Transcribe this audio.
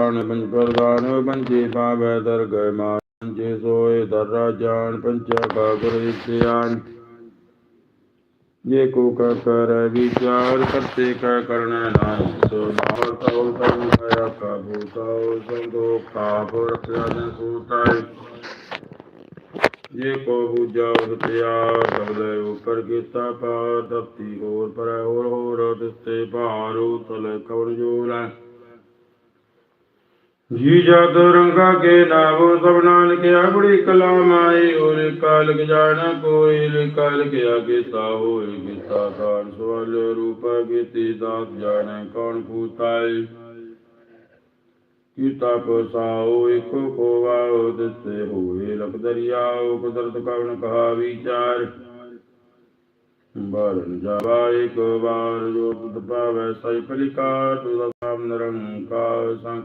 जान पंच प्रधान पंचे पाप दर्ग मान पंचे सोए दर्रा जान पंचा पापुरयान ये को कर कर विचार करते का कर्ण नाय सो भाव तौ तौ भया का भूतौ संदोख का पुरस्यान सूताय ये को बुझाओ सत्या तबले ऊपर की तपा तपती और पर और और तस्ते पारू तले कवर जोला ਜੀ ਜਦ ਰੰਗਾ ਕੇ ਨਾਵੋ ਸਭ ਨਾਨਕ ਆਪਣੀ ਕਲਾ ਮਾਈ ਔਰ ਕਾਲਕ ਜਾਣਾ ਕੋਈ ਕਾਲਕ ਆਗੇ ਸਾ ਹੋਏ ਕੀਤਾ ਕਾਨ ਸਵਾਲ ਰੂਪ ਕੀਤੀ ਦਾਤ ਜਾਣੇ, ਕੌਣ ਪੂਤਾਈ ਕੀਤਾ ਪਸਾਓ, ਇਕੋ ਕੋ ਵਾਉ ਦਿਸੇ ਹੋਏ, ਲਖ ਦਰਿਆਉ ਕੁਦਰਤ ਕਵਨ ਕਹਾ ਵਿਚਾਰ ਬਾਰਨ ਜਾਵਾ, ਇੱਕ ਵਾਰ ਜੋ ਤੁਧ ਪਾਵੈ ਸਈ ਪਲਿਕਾਰ ਤੁਧ ਨਾਮ ਨਿਰੰਕਾਰ ਸੰਕ